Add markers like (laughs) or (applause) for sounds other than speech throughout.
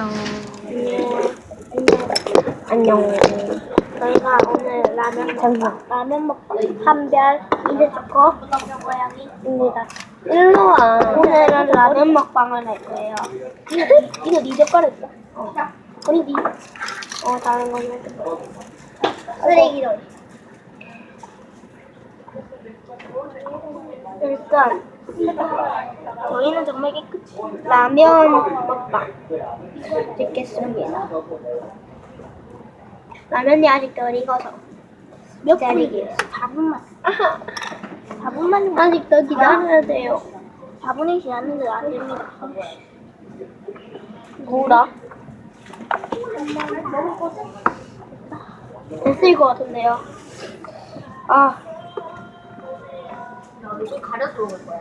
안녕. 안녕. 저희가 오늘 라면 잠시만. 라면 먹방 한별 이제 초코 고양이입니다. 일로 와. 오늘은 라면 먹방을 할 거예요. (laughs) 이거 이거 네 젓가락이야. 어. 우리 네. 어 다른 거는 쓰레기로. 일단 저희는 정말 깨끗이 라면 먹방 찍겠습니다. 라면이 아직 덜 익어서 몇 분이게요? 4분만. 4분만 아직 더 기다려야 돼요. 4분이 지났는데 안 됩니다. 뭐라? 됐을 것 같은데요. 아. 가려서 먹을 거야.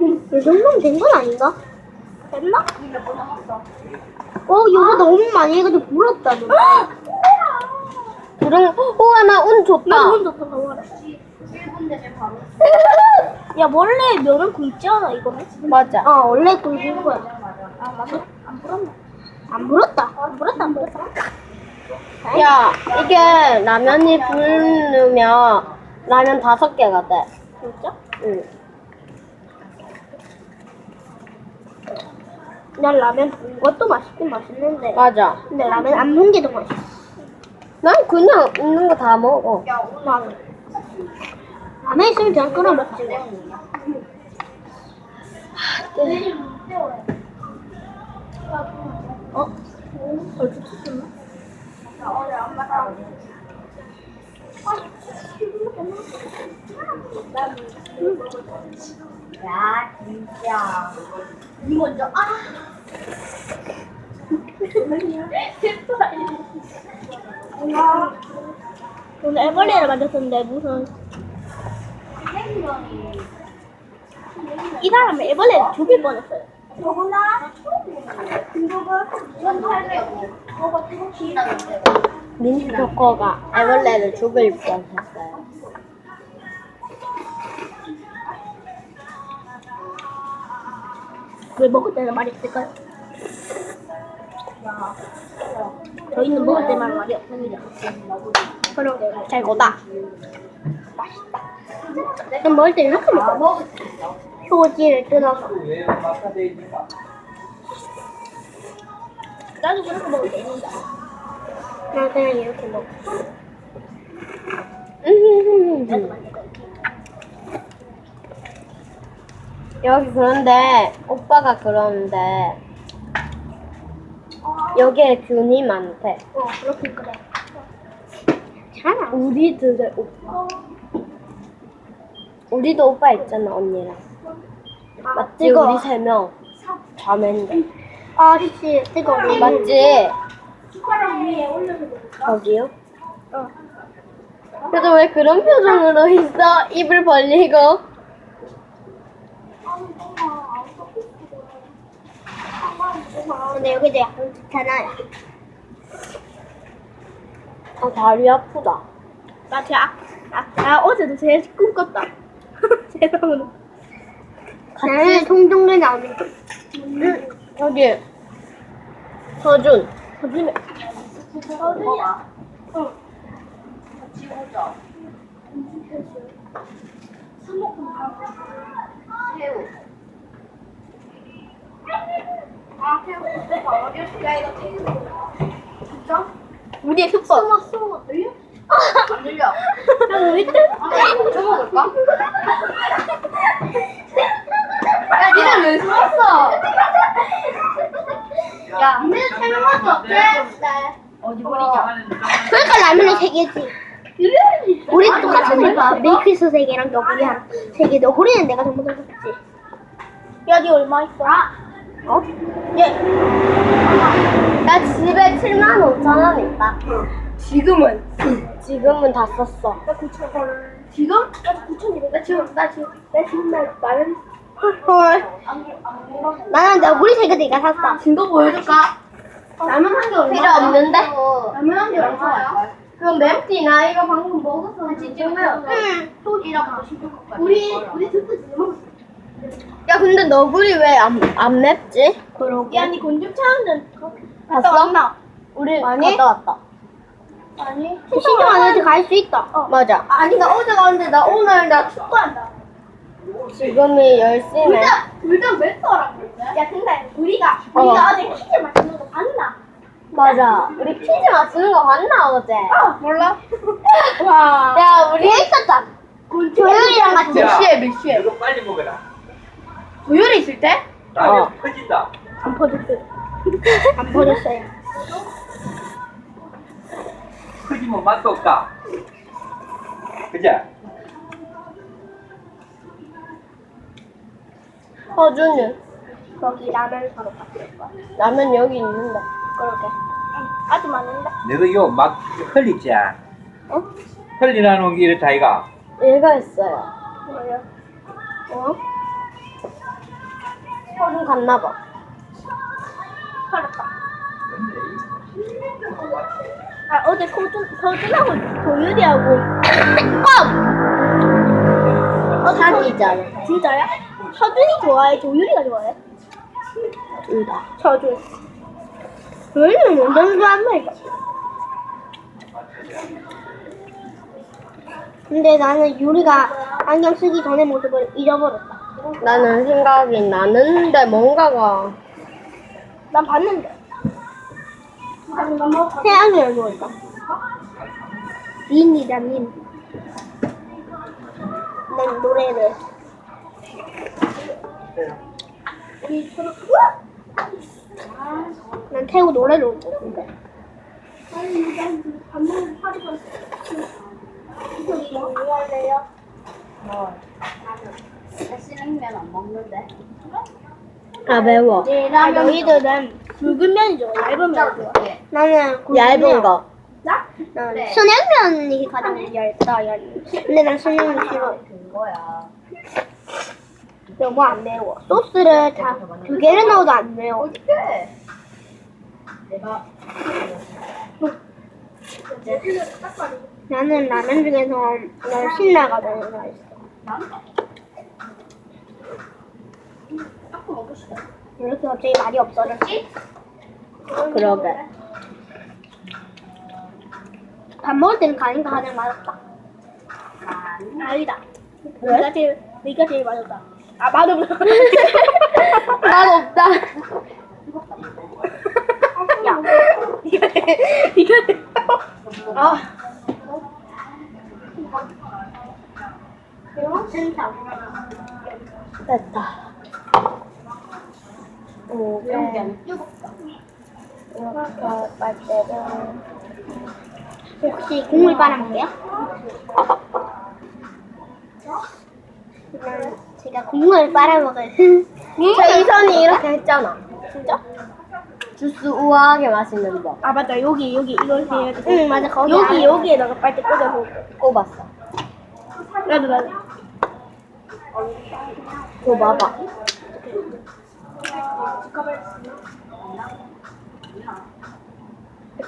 이 정도면 된 건 아닌가? 됐나? 어, 이거 너무 많이 해가지고 불었다. 너. 그런, 우와, 나 운 좋다. 나 나와라. 1분 되면 바로. 야, 원래 면은 굵지 않아, 이거는? 맞아. 어, 원래 굵은 거야. 아, 맞아. 안 불었나? 안 불었다. 안 불었다, 안 불었다. 야, 이게 라면이 불으면 라면 다섯 개가 돼. 진짜? 응. 난 라면 부은 것도 맛있긴 맛있는데. 맞아. 근데 라면 안 부은 게더 맛있어. 난 그냥 있는 거 다 먹어. 나는. 라면 있으면 그냥 끓여 먹지. 어? 얼추 쳤나? 야, 진짜. 니 먼저, 아! 오늘 애벌레를 만졌었는데 무슨 이 사람은 애벌레를 죽일 뻔했어요. 민 트 초코가 애벌레를 죽일 뻔했어요. 왜 먹을 때는 말이 없을까요? 저희는 먹을 때만 말이 없습니다. 그러게요. 최고다. 그럼 먹을 때 이렇게 먹어요. 표지를 뜯어서. 나도 그렇게 먹을 때 있는데. 나 그냥 이렇게 먹어. 음. (laughs) 여기 그런데 오빠가 그러는데 여기에 균이 많대. 어, 그렇게 그래. 잘 안. 우리들의 오빠. 우리도 오빠 있잖아 언니랑. 맞지? 뜨거워. 우리 세 명. 자매인데. 아, 씨, 뜨거워. 맞지? 숟가락 위에 올려서 먹어. 저기요? 어. 그래도 왜 그런 표정으로 있어? 입을 벌리고. 근데 여기도 약간 좋잖아요. 아 다리 아프다. 나 진짜, 아, 아, 어제도 제일 꿈꿨다. 세상으로. 나는 송종래 나오는 거. 응, 저기 서준. 거짓말. 먹어봐. 같이 오자. 새우. 아, 새우. 그때 바로 야, 이거. 진짜? 우리의 흑법. 숨어. 들려? 안 들려. 야, 우리 때? 아, 이거 좀 먹을까? 야, 니네 왜 숨었어? 없대. 어디 버리자. 그러니까 라면은 세 개지. 우리 똑같으니까 밀크리스 세 개랑 너구리 하나 세 개. 너구리는 내가 전부 다 샀지. 야, 니 얼마 있어? 어? 예. 나 집에 7만 5천 원 있다. 지금은? 지금은 다 썼어. 나 9천 원. 지금? 나 9천 이래. 나 지금 나 지금 나 지금 나 라면. 헐. 나는 너구리 세 개 내가 샀어. 증거 보여줄까? 라면 한 개 얼마? 필요 없는데? 라면 한 개 얼마야? 그럼 맵티나 이거 방금 먹었어. 같이 찍으면 시켜 우리 우리 듣고 지금 먹었어. 야 근데 너구리 왜 안 안 맵지? 그러게. 야, 니 곤충 찾는 갔어? 왔나? 우리 아니. 갔다 왔다. 아니. 신경 안 해도 갈 수 있다. 맞아. 아니, 나 어제 갔는데 나 오늘 나 축구한다. 지금이 10시네. 둘다 둘다 맵더라. 야, 근데 우리가 어. 우리가 어 제 퀴즈 맞추는 거 봤나? 맞아. 우리 퀴즈 맞추는 거 봤나 어제? 어, 몰라. (laughs) 와. 야 우리 했었다. 조율이랑 같이. 몇 시에 몇 시에? 이거 빨리 먹어라. 도열이 있을 때? 라면 어. 퍼진다. 안 퍼졌어요. (laughs) 안 퍼졌어요. 퍼지면 맛도 없다. 그자? 허준은 거기 라면 사러 갔을 거야. 라면 여기 있는데. 그러게. 아주 많은데. 너도 요막 흘리지? 어? 흘리라는 게 이렇다 이가. 얘가 했어요. 뭐야? 어? 허준 갔나 봐. 살았다. 아 어제 서준 서준하고 도율이하고 어 사귀잖아. 진짜야? 서준이 좋아해? 도율이가 좋아해? 둘 다. 서준. 도율이는 완전 좋아한다. 근데 나는 유리가 안경 쓰기 전에 모습을 잊어버렸다. 나는 생각이 나는데 뭔가가 난 봤는데. 태양을 보였다. 민이다 민. 난 노래를. 난 태우 노래를 듣는데. 싫으면 안 먹는데. 아 매워. 아, 너희들은 굵은 면이 좋아, 얇은 면이 좋아. 나는 굵은 얇은 면. 거. 나? 난 네. 순양면이 가장 얇다, 얇. 근데 난 순양면 싫어. 그거야. 너무 안 매워. 소스를 다 두 개를 넣어도 안 매워. 내가 나는 라면 중에서 난 신라가 너무 맛있어. 난 아까 먹고 싶어. 왜 이렇게 갑자기 말이 없어졌지? 그러게. 밥 먹을 때는 가니까 가장 맛없다. 아니다. 네가 제일 네가 제일 맛없다. 아 맛없다. 난 (laughs) 없다. 야, 제일. 아. 됐다. 오, 이런 게 네. 안 뜨겁다. 이렇게. 혹시 국물? 난 제가 국물 빨아먹을. 제이선이 이렇게 했잖아. 진짜? 주스 우아하게 마시는 법. 아 맞다 여기 여기 이걸 해야 돼. 응, 맞아. 거기 여기 안에. 여기에다가 빨대 꽂아서. 꼽았어. 나도 나도. 줘 봐봐.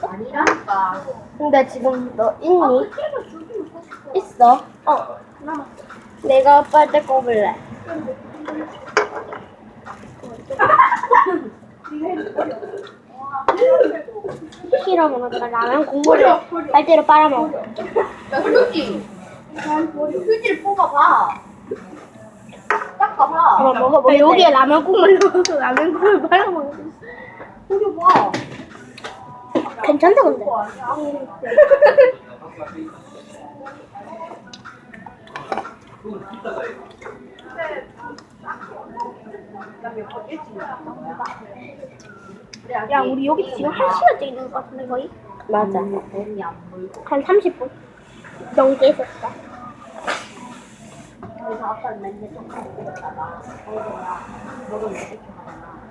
아니라니까. 근데 지금 너 있니? 있어. 어 내가 빨대 꼽을래. 싫어면 내가 라면 국물을 빨대로 빨아먹어. 야, 휴지. 휴지를 뽑아봐. 닦아봐. 한번 먹어보겠다. 여기에 라면 국물 넣어서 라면 국물 빨아먹어. 뿌려봐. 괜찮다 근데. (laughs) 야 우리 여기 지금 한 시간째 있는 것 같은데 거의 맞아. 물고. 한 30분 넘게 있었다. 그래서 아까 맨날 조금 먹었다가 어제야 먹으면 이렇게 하잖아.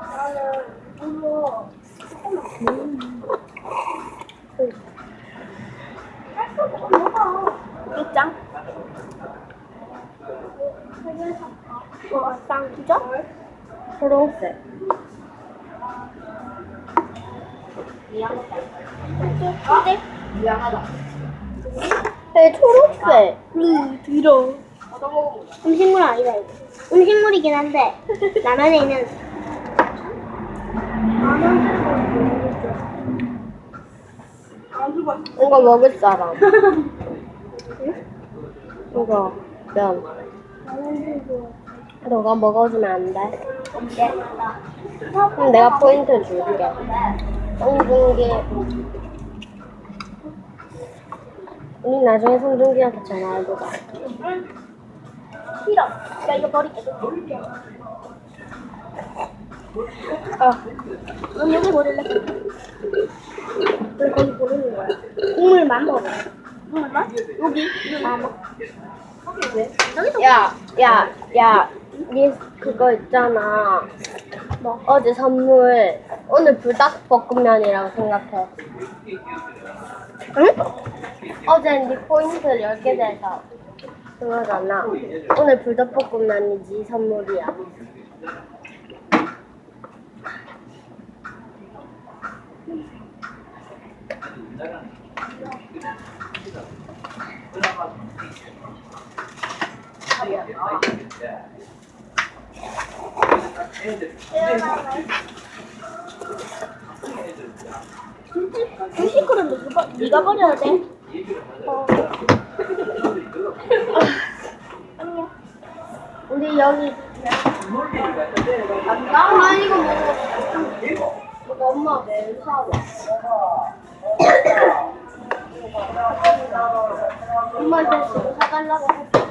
나는 물로 입장. 어, 쌍 진짜? 초록색. 미안하다. 에 초록색. 으 들어. 음식물 아니다 이거. 음식물이긴 한데 라면에 있는 이거 먹을 사람. (laughs) 이거 면. 너가 먹어주면 안 돼? 그럼 내가 포인트 줄게. 송중기. 우리 나중에 송중기한테 전화해보자. 싫어. 야 이거 버릴게. 아, 그럼 여기 버릴래? 왜 거기 버리는 거야? 국물만 먹어. 국물만? 여기? 아, 뭐. 야, 야, 야, 니 그거 있잖아. 뭐 어제 선물 오늘 불닭볶음면이라고 생각해. 응? 어제 니 포인트 10개 돼서 그거잖아. 오늘 불닭볶음면이 니 선물이야. 네가, 버- 네가 버려야 돼. 어. 우리 여기 나 이거 먹어. 이거 엄마 매일 사와. 지금 사달라고 했어.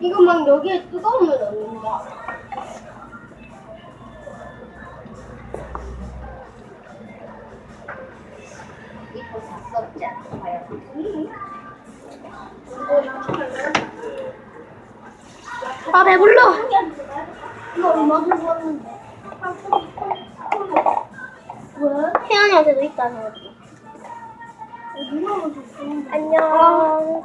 이거 막 여기에 뜨거운 물 넣는다. 이거 다 썼지 않아요? 아 배불러. 이거 얼마나 샀는데? 혜연이한테도 있다. 너. 안녕.